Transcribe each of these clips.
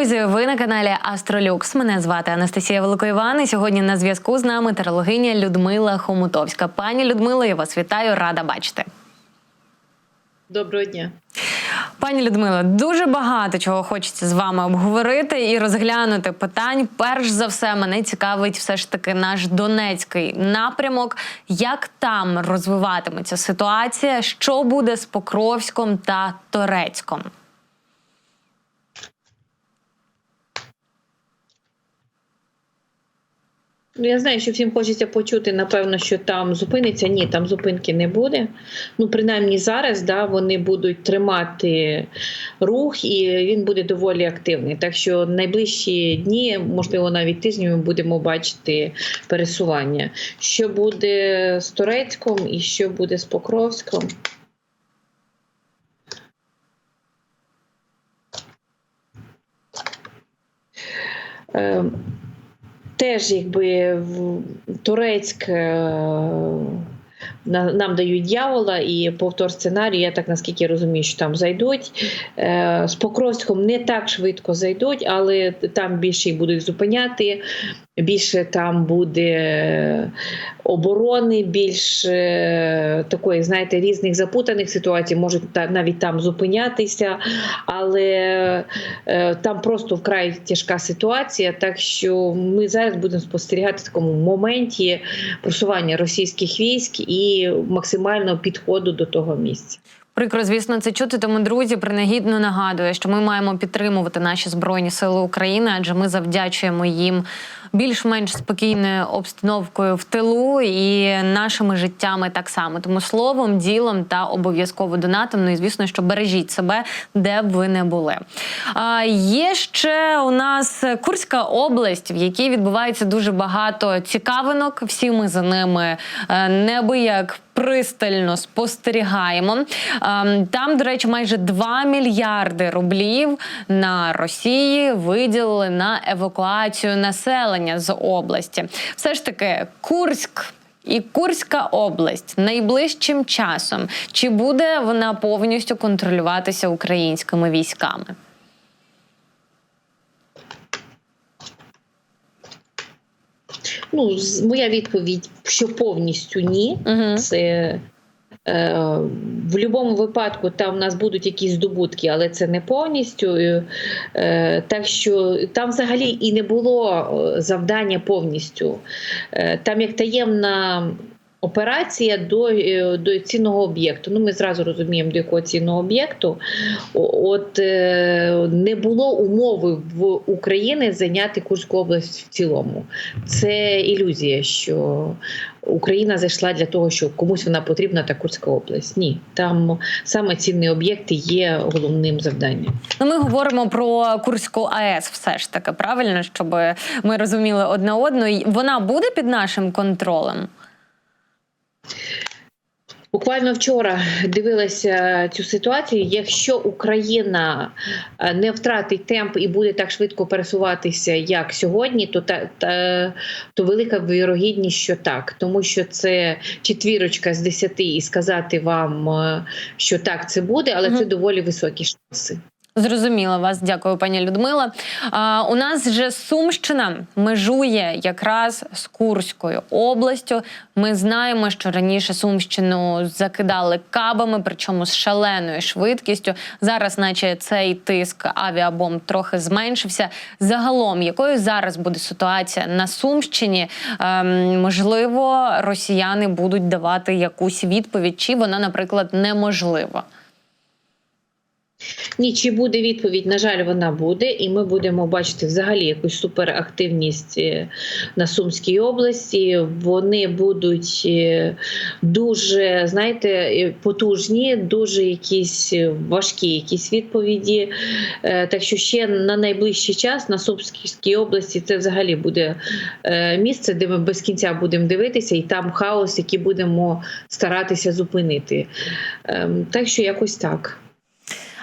друзі, ви на каналі Астролюкс. Мене звати Анастасія Великоїван. І сьогодні на зв'язку з нами тарологиня Людмила Хомутовська. Пані Людмила, я вас вітаю, рада бачити. Доброго дня. Пані Людмила, дуже багато чого хочеться з вами обговорити і розглянути питань. Перш за все, мене цікавить все ж таки наш Донецький напрямок. Як там розвиватиметься ситуація? Що буде з Покровськом та Торецьком? Ну, я знаю, що всім хочеться почути, напевно, що там зупиниться. Ні, там зупинки не буде. Ну, принаймні зараз да, вони будуть тримати рух, і він буде доволі активний. Так що найближчі дні, можливо, навіть тижні, ми будемо бачити пересування. Що буде з Турецьком і що буде з Покровськом. Ем, теж якби в- Турецьк е, нам дають дьявола і повтор сценарію, я так наскільки розумію, що там зайдуть. Е, З Покровськом не так швидко зайдуть, але там більше їх будуть зупиняти. Більше там буде оборони, більше такої, знаєте, різних запутаних ситуацій, можуть навіть там зупинятися, але е, там просто вкрай тяжка ситуація. Так що ми зараз будемо спостерігати в такому моменті просування російських військ і максимального підходу до того місця. Прикро, звісно, це чути. Тому друзі принагідно нагадує, що ми маємо підтримувати наші збройні сили України, адже ми завдячуємо їм більш-менш спокійною обстановкою в тилу і нашими життями так само. Тому словом, ділом та обов'язково донатом. Ну і звісно, що бережіть себе, де б ви не були. А, є ще у нас Курська область, в якій відбувається дуже багато цікавинок. Всі ми за ними е, неабияк пристально спостерігаємо. Ем, Там, до речі, майже 2 мільярди рублів на Росії виділили на евакуацію населення з області. Все ж таки, Курськ. І Курська область найближчим часом чи буде вона повністю контролюватися українськими військами? Ну, моя відповідь, що повністю ні. Угу. Це е, в будь-якому випадку там в нас будуть якісь здобутки, але це не повністю. Е, так що там взагалі і не було е, завдання повністю. Е, там як таємна. Операція до, е, до цінного об'єкту. Ну, ми зразу розуміємо, до якого цінного об'єкту. От е, не було умови в України зайняти Курську область в цілому. Це ілюзія, що Україна зайшла для того, що комусь вона потрібна, та Курська область. Ні, там саме цінні об'єкти є головним завданням. Ну, ми говоримо про Курську АЕС, все ж таки, правильно, щоб ми розуміли одне одну. Вона буде під нашим контролем. Буквально вчора дивилася цю ситуацію. Якщо Україна е, не втратить темп і буде так швидко пересуватися, як сьогодні, то та, та то велика вірогідність, що так, тому що це четвірочка з десяти, і сказати вам, е, що так це буде, але угу. це доволі високі шанси. Зрозуміла вас, дякую, пані Людмила. А, у нас же Сумщина межує якраз з Курською областю. Ми знаємо, що раніше Сумщину закидали кабами, причому з шаленою швидкістю. Зараз, наче цей тиск авіабомб трохи зменшився. Загалом, якою зараз буде ситуація на Сумщині? Ем, можливо, росіяни будуть давати якусь відповідь, чи вона, наприклад, неможлива. Ні, чи буде відповідь? На жаль, вона буде, і ми будемо бачити взагалі якусь суперактивність е, на Сумській області. Вони будуть е, дуже, знаєте, е, потужні, дуже якісь важкі якісь відповіді. Так що ще на найближчий час на Сумській області це взагалі буде місце, де ми без кінця будемо дивитися, і там хаос, який будемо старатися зупинити. Ем, Так що якось так.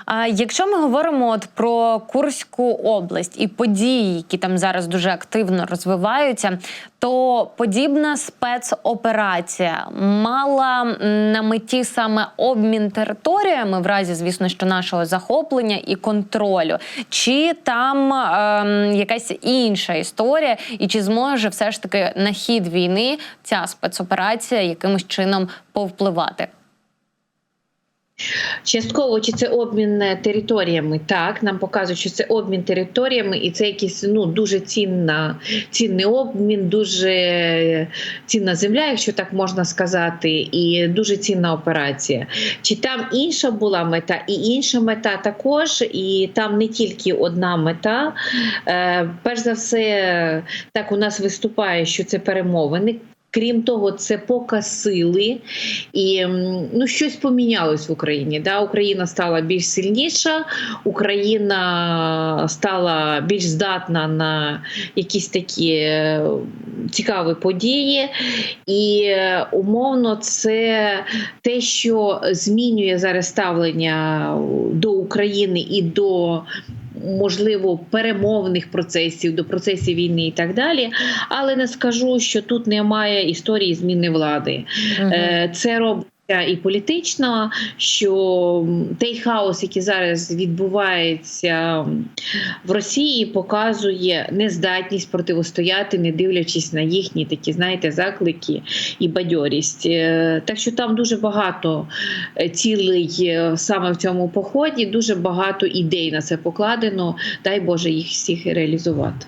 А якщо ми говоримо от про Курську область і події, які там зараз дуже активно розвиваються, то подібна спецоперація мала на меті саме обмін територіями, в разі, звісно, що нашого захоплення і контролю, чи там ем, якась інша історія, і чи зможе все ж таки на хід війни ця спецоперація якимось чином повпливати? Частково чи це обмін е, територіями? Так, нам показують, що це обмін територіями, і це якийсь ну дуже цінна, цінний обмін, дуже е, цінна земля, якщо так можна сказати, і дуже цінна операція. Чи там інша була мета, і інша мета також, і там не тільки одна мета. Е, перш за все, так у нас виступає, що це перемовини. Крім того, це показ сили, і ну щось помінялось в Україні. Да? Україна стала більш сильніша, Україна стала більш здатна на якісь такі цікаві події, і е, умовно це те, що змінює зараз ставлення до України і до. Можливо, перемовних процесів до процесів війни і так далі, але не скажу, що тут немає історії зміни влади. Угу. Це робиться і політично, що той хаос, який зараз відбувається в Росії, показує нездатність противостояти, не дивлячись на їхні такі, знаєте, заклики і бадьорість. Е, Так що там дуже багато е, цілей е, саме в цьому поході, дуже багато ідей на це покладено. Дай Боже їх всіх реалізувати.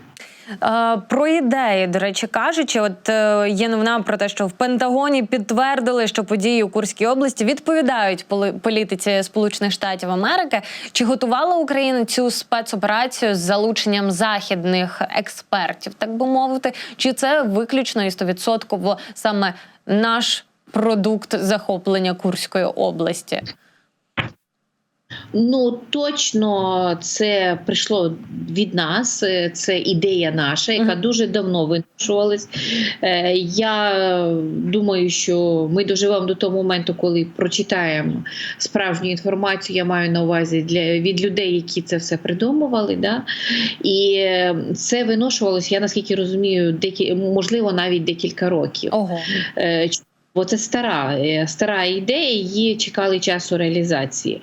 Е, Про ідеї, до речі, кажучи, от е, є новина про те, що в Пентагоні підтвердили, що події у Курській області відповідають політиці Сполучених Штатів Америки. Чи готувала Україна цю спецоперацію з залученням західних експертів, так би мовити, чи це виключно і стовідсотково саме наш продукт захоплення Курської області? Ну точно це прийшло від нас. е, Це ідея наша, яка дуже давно виношувалась. Е, Я думаю, що ми доживемо до того моменту, коли прочитаємо справжню інформацію. Я маю на увазі для від людей, які це все придумували. Да? І це виношувалось, я наскільки розумію, декі, можливо, навіть декілька років. Ого. Е, Бо це стара, стара ідея, її чекали часу реалізації.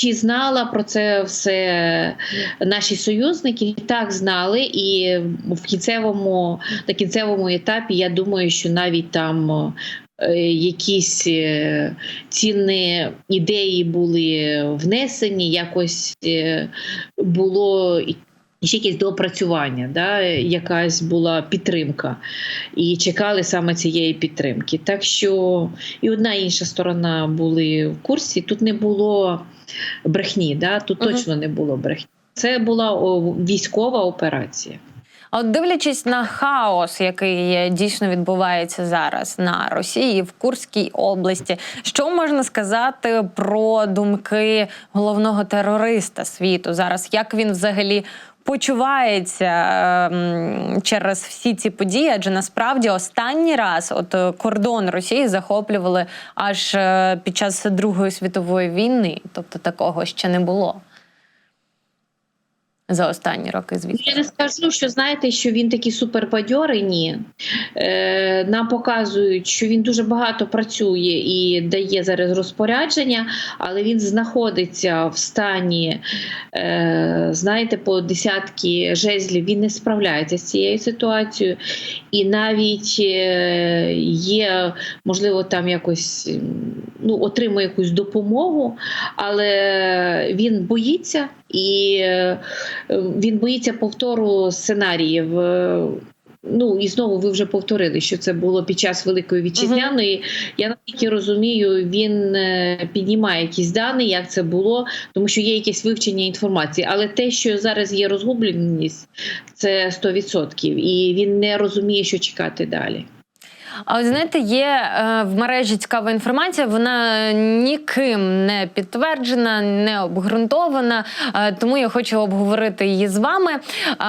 Чи знала про це все наші союзники? Так знали, і в кінцевому на кінцевому етапі я думаю, що навіть там е, якісь е, цінні ідеї були внесені, якось е, було ще якесь доопрацювання, да, якась була підтримка, і чекали саме цієї підтримки. Так що і одна і інша сторона були в курсі. Тут не було брехні, да? тут угу. точно не було брехні. Це була о, військова операція. А от дивлячись на хаос, який дійсно відбувається зараз на Росії в Курській області, що можна сказати про думки головного терориста світу зараз? Як він взагалі почувається ем, через всі ці події? Адже насправді останній раз от е, кордон Росії захоплювали аж е, під час Другої світової війни, тобто такого ще не було. За останні роки, звісно. Я не скажу, що знаєте, що він такий супербадьорий, ні. Е, нам показують, що він дуже багато працює і дає зараз розпорядження, але він знаходиться в стані, е, знаєте, по десятки жезлів. Він не справляється з цією ситуацією. І навіть е, є, можливо, там якось ну, отримує якусь допомогу, але він боїться і е, він боїться повтору сценаріїв. Е, Ну і знову ви вже повторили, що це було під час Великої вітчизняної. Я наскільки розумію, він е, піднімає якісь дані, як це було, тому що є якесь вивчення інформації. Але те, що зараз є розгубленість, це 100%. І він не розуміє, що чекати далі. А от знаєте, є е, в мережі цікава інформація. Вона ніким не підтверджена, не обґрунтована. Е, тому я хочу обговорити її з вами. Е,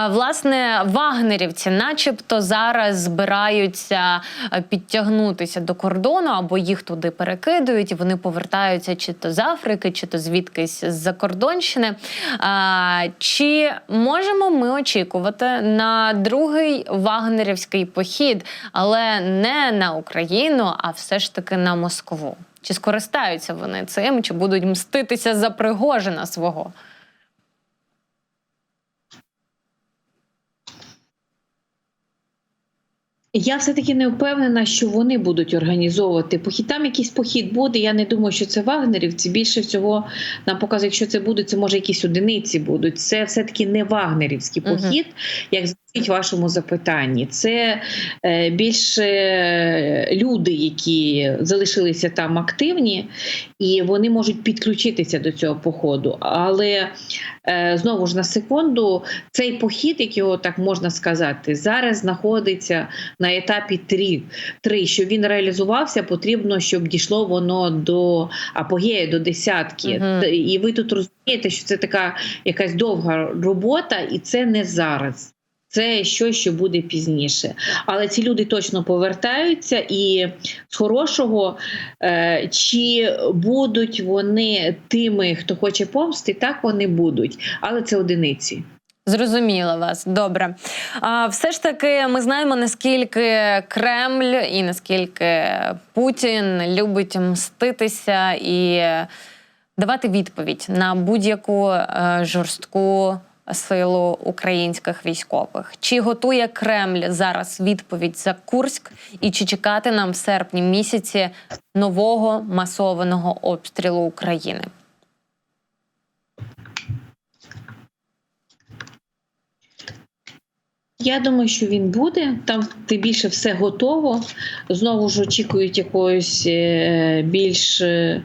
власне, вагнерівці, начебто, зараз збираються підтягнутися до кордону або їх туди перекидують, і вони повертаються чи то з Африки, чи то звідкись з Закордонщини. А, чи можемо ми очікувати на другий вагнерівський похід, але не на Україну, а все ж таки на Москву? Чи скористаються вони цим, чи будуть мститися за Пригожина свого? Я все-таки не впевнена, що вони будуть організовувати похід. Там якийсь похід буде. Я не думаю, що це вагнерівці. Більше всього нам показує, якщо це буде, це може якісь одиниці будуть. Це все-таки не вагнерівський похід, як звучить вашому запитанні. Це е, більше люди, які залишилися там активні, і вони можуть підключитися до цього походу. Але е, знову ж на секунду, цей похід, як його так можна сказати, зараз знаходиться на етапі 3, 3. Щоб він реалізувався, потрібно, щоб дійшло воно до апогеї, до десятки. Угу. І ви тут розумієте, що це така якась довга робота, і це не зараз. Це щось, що буде пізніше. Але ці люди точно повертаються, і з хорошого, е, чи будуть вони тими, хто хоче помсти, так вони будуть, але це одиниці. Зрозуміла вас. Добре. А, все ж таки, ми знаємо, наскільки Кремль і наскільки Путін любить мститися і давати відповідь на будь-яку е, жорстку силу українських військових. Чи готує Кремль зараз відповідь за Курськ, і чи чекати нам в серпні місяці нового масованого обстрілу України? Я думаю, що він буде. Там тим більше все готово. Знову ж очікують якогось е, більш е,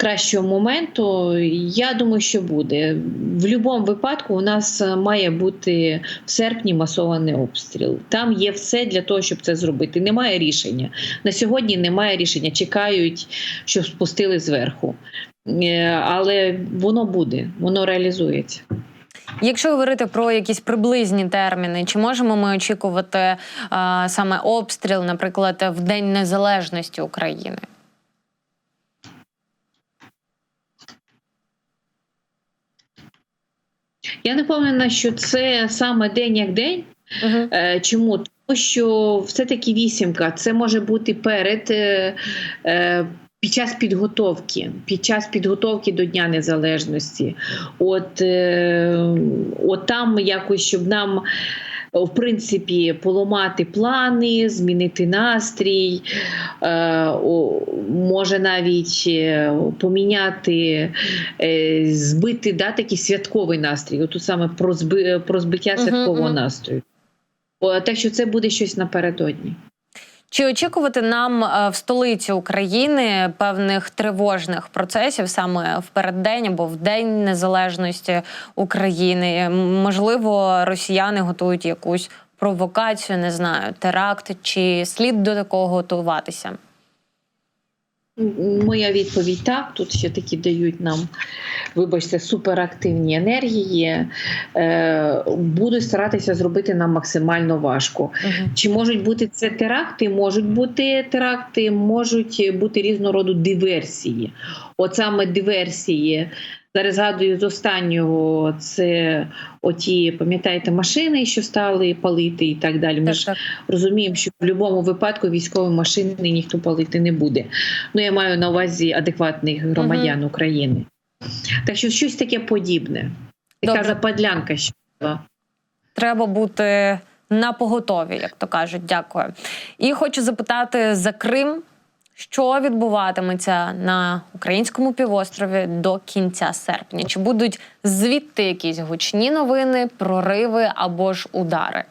кращого моменту. Я думаю, що буде. В будь-якому випадку у нас е, має бути в серпні масований обстріл. Там є все для того, щоб це зробити. Немає рішення. На сьогодні немає рішення. Чекають, щоб спустили зверху. Е, Але воно буде, воно реалізується. Якщо говорити про якісь приблизні терміни, чи можемо ми очікувати а, саме обстріл, наприклад, в День Незалежності України? Я не впевнена, що це саме день як день. Угу. Чому? Тому що все-таки вісімка це може бути перед е, е, під час підготовки, під час підготовки до Дня Незалежності. От, от там якось, щоб нам. В принципі, поламати плани, змінити настрій, е, може навіть е, поміняти, е, збити да, такий святковий настрій. Тут саме про, зби, про збиття святкового настрою. Так що це буде щось напередодні. Чи очікувати нам е, в столиці України певних тривожних процесів саме в переддень або в День Незалежності України? Можливо, росіяни готують якусь провокацію, не знаю, теракт, чи слід до такого готуватися? Моя відповідь так. Тут ще такі дають нам, вибачте, суперактивні енергії. Е, буду старатися зробити нам максимально важко. Угу. Чи можуть бути це теракти? Можуть бути теракти, можуть бути різного роду диверсії. От саме диверсії. Зараз згадую з останнього це оті, пам'ятаєте, машини, що стали палити і так далі. Ми Так, ж так. розуміємо, що в будь-якому випадку військові машини ніхто палити не буде. Ну, я маю на увазі адекватних громадян України. Так що щось таке подібне. Така Добре. западлянка ще була. Треба бути на поготові, як то кажуть. Дякую. І хочу запитати за Крим, що відбуватиметься на українському півострові до кінця серпня? Чи будуть звідти якісь гучні новини, прориви або ж удари?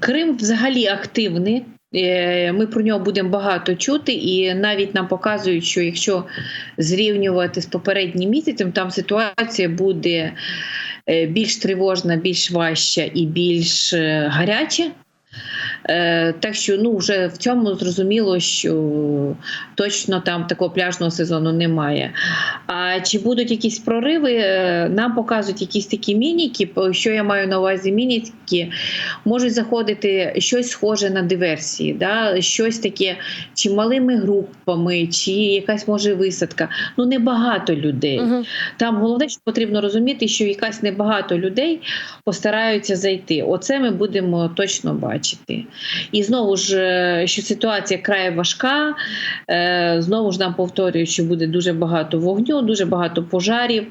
Крим взагалі активний. Е, Ми про нього будемо багато чути, і навіть нам показують, що якщо зрівнювати з попереднім місяцем, там ситуація буде е, більш тривожна, більш важча і більш е, гаряча. Е, Так що ну вже в цьому зрозуміло, що точно там такого пляжного сезону немає. А чи будуть якісь прориви? Е, Нам показують якісь такі мініки. Що я маю на увазі? Мініки можуть заходити щось схоже на диверсії, да? щось таке, чи малими групами, чи якась може висадка. Ну небагато людей. Угу. Там головне, що потрібно розуміти, що якась небагато людей постараються зайти. Оце ми будемо точно бачити. І знову ж, е, що ситуація край важка. е, Знову ж нам повторюють, що буде дуже багато вогню, дуже багато пожарів.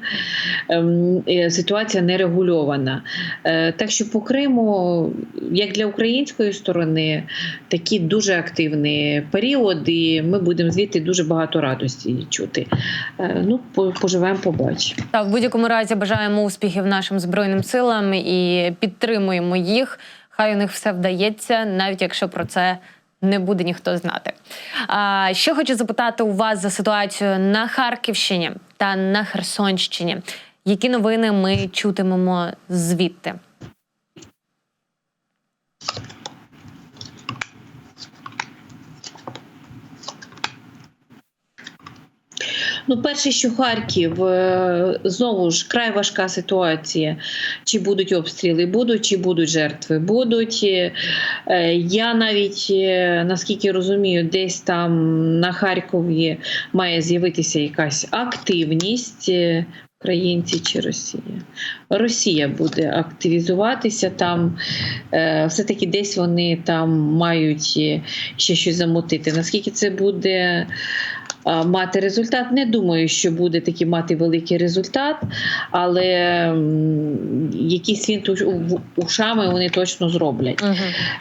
ем, Ситуація нерегульована. Е, Так що по Криму, як для української сторони, такий дуже активний період, і ми будемо звідти дуже багато радості чути. Ну, поживемо, побачимо. Та в будь-якому разі бажаємо успіхів нашим збройним силам і підтримуємо їх. Хай у них все вдається, навіть якщо про це не буде ніхто знати. А ще хочу запитати у вас за ситуацію на Харківщині та на Херсонщині. Які новини ми чутимемо звідти? Ну, перше, що Харків е, знову ж край важка ситуація. Чи будуть обстріли? Будуть, чи будуть жертви? Будуть. Е, е, Я навіть наскільки розумію, десь там на Харкові має з'явитися якась активність. Українці чи Росія? Росія буде активізуватися там. Все-таки десь вони там мають ще щось замутити. Наскільки це буде мати результат. Не думаю, що буде таки мати великий результат, але якісь він ушами вони точно зроблять. Угу.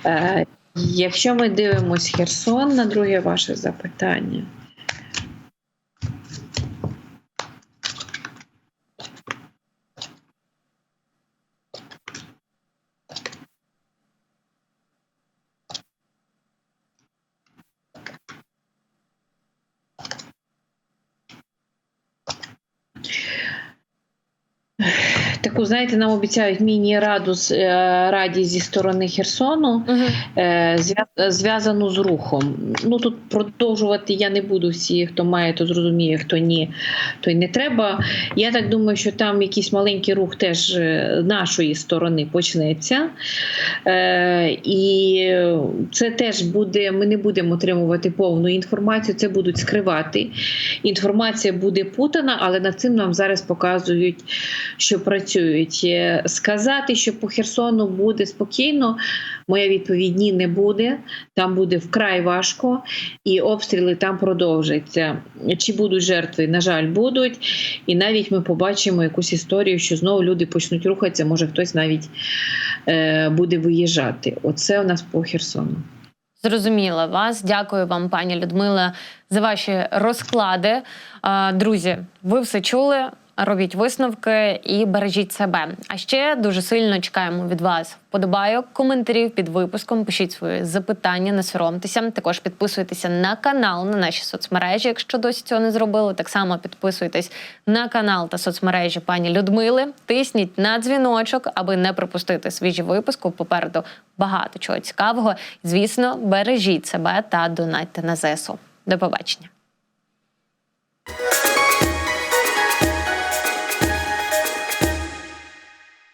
Е, Якщо ми дивимося Херсон на друге ваше запитання. Таку, знаєте, нам обіцяють міні-раду е, раді зі сторони Херсону. Угу. зв'язану з рухом. Ну тут продовжувати я не буду. Всі, хто має, то зрозуміє, хто ні, то й не треба. Я так думаю, що там якийсь маленький рух теж е, нашої сторони почнеться. І це теж буде. Ми не будемо отримувати повну інформацію, це будуть скривати. Інформація буде путана, але над цим нам зараз показують, що працюють. Е, Сказати, що по Херсону буде спокійно. Моя відповідь ні, не буде. Там буде вкрай важко, і обстріли там продовжаться. Чи будуть жертви? На жаль, будуть. І навіть ми побачимо якусь історію, що знову люди почнуть рухатися. Може, хтось навіть е, буде виїжджати. Оце у нас по Херсону. Зрозуміла вас. Дякую вам, пані Людмила, за ваші розклади. Друзі, ви все чули. Робіть висновки і бережіть себе. А ще дуже сильно чекаємо від вас вподобайок, коментарів під випуском. Пишіть свої запитання, не соромтеся. Також підписуйтеся на канал, на наші соцмережі, якщо досі цього не зробили. Так само підписуйтесь на канал та соцмережі пані Людмили. Тисніть на дзвіночок, аби не пропустити свіжі випуску. Попереду багато чого цікавого. Звісно, бережіть себе та донатьте на ЗСУ. До побачення.